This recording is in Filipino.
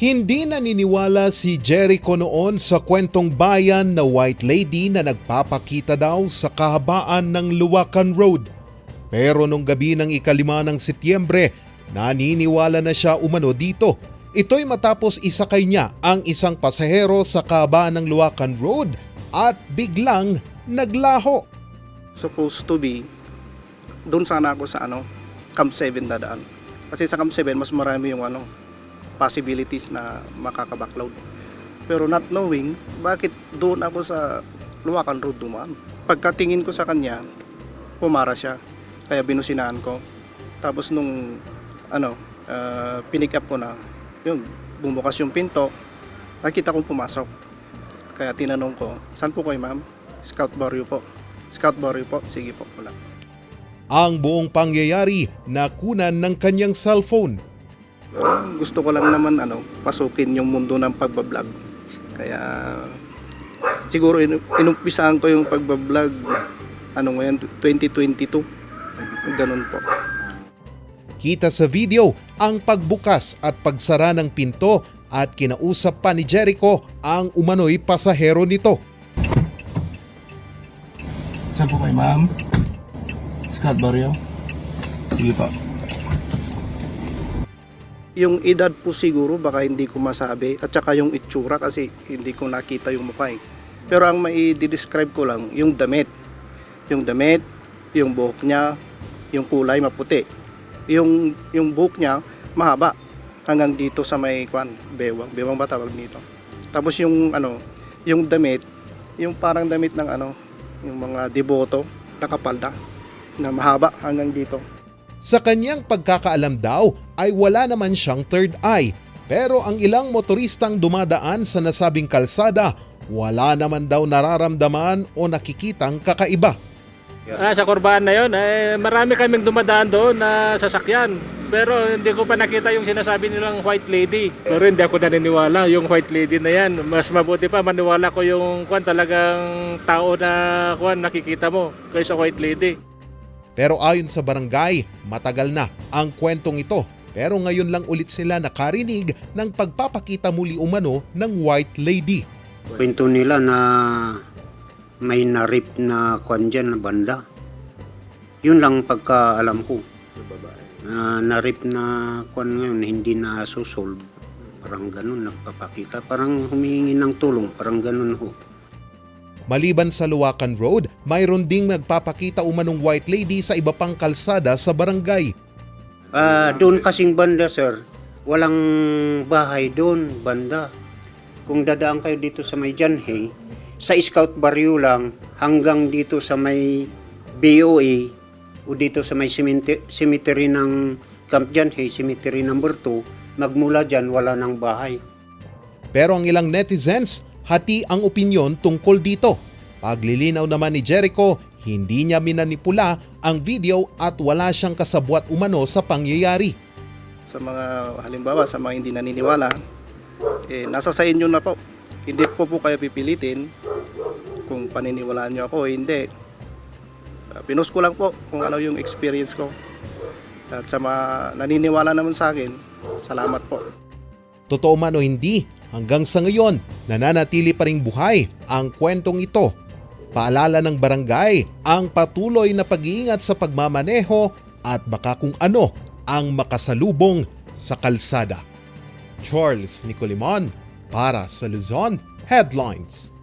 Hindi naniniwala si Jericho noon sa kwentong bayan na white lady na nagpapakita daw sa kahabaan ng Luwakan Road. Pero nung gabi ng ikalima ng Setyembre, naniniwala na siya umano dito. Ito'y matapos isakay niya ang isang pasahero sa kahabaan ng Luwakan Road at biglang naglaho. supposed to be doon sana ako sa ano Camp 7 dadaan kasi sa Camp 7 mas marami yung ano possibilities na makakabackload pero not knowing bakit doon ako sa Luwakan Road dumaan? Pagkatingin ko sa kanya pumara siya. Kaya binusinahan ko. Tapos nung ano uh, pinick up ko na yun bumukas yung pinto nakita kong pumasok. Kaya tinanong ko saan po kayo ma'am? Scout Barrio po. Scout Barrio po. Sige po wala. Ang buong pangyayari nakunan ng kanyang cellphone. Ah, gusto ko lang naman ano, pasukin yung mundo ng pagbablog. Kaya siguro inu- inumpisahan ko yung pagbablog ano ngayon 2022. Ganun po. Kita sa video ang pagbukas at pagsara ng pinto at kinausap pa ni Jericho ang umano'y pasahero nito. Saan po kayo, ma'am? Scott Barrio? Sige po. Yung edad po siguro baka hindi ko masabi at saka yung itsura kasi hindi ko nakita yung mukha eh. Pero ang mai-describe ko lang yung damit. Yung damit, yung buhok niya, yung kulay maputi. Yung yung buhok niya mahaba hanggang dito sa may kwan, bewang, bewang ba tawag dito. Tapos yung ano, yung damit, yung parang damit ng ano, yung mga deboto, nakapalda na mahaba hanggang dito. Sa kanyang pagkakaalam daw ay wala naman siyang third eye. Pero ang ilang motoristang dumadaan sa nasabing kalsada, wala naman daw nararamdaman o nakikitang kakaiba. Ah, sa Corbaan na yon, eh, marami kaming dumadaan doon na sasakyan. Pero hindi ko pa nakita yung sinasabi nilang white lady. Pero hindi ako naniniwala yung white lady na yan. Mas mabuti pa maniwala ko yung kwan talagang tao na kwan nakikita mo kaysa white lady. Pero ayon sa barangay, matagal na ang kwentong ito. Pero ngayon lang ulit sila nakarinig ng pagpapakita muli umano ng white lady. Kwento nila na may narip na kwan dyan na banda. Yun lang pagkaalam ko. Na narip na kwan ngayon, hindi na susolve. Parang ganun, nagpapakita. Parang humihingi ng tulong, parang ganun ho. Maliban sa Luwakan Road, mayroon ding nagpapakita umanong white lady sa iba pang kalsada sa barangay. Ah, doon kasing banda, sir, walang bahay doon, banda. Kung dadaan kayo dito sa may Janhay, sa Scout Barrio lang hanggang dito sa may BOA o dito sa may cemetery, ng Camp Janhay, cemetery number 2, magmula dyan wala ng bahay. Pero ang ilang netizens, hati ang opinyon tungkol dito. Paglilinaw naman ni Jericho, hindi niya minanipula ang video at wala siyang kasabwat umano sa pangyayari. sa mga halimbawa sa mga hindi naniniwala eh, nasa sa inyo na po hindi ko po kayo pipilitin kung paniniwalaan nyo ako o hindi uh, pinost ko lang po kung ano yung experience ko at sa mga naniniwala naman sa akin salamat po Totoo man o hindi, hanggang sa ngayon, nananatili pa ring buhay ang kwentong ito. Paalala ng barangay ang patuloy na pag-iingat sa pagmamaneho at baka kung ano ang makasalubong sa kalsada. Charles Nicolimon para sa Luzon Headlines.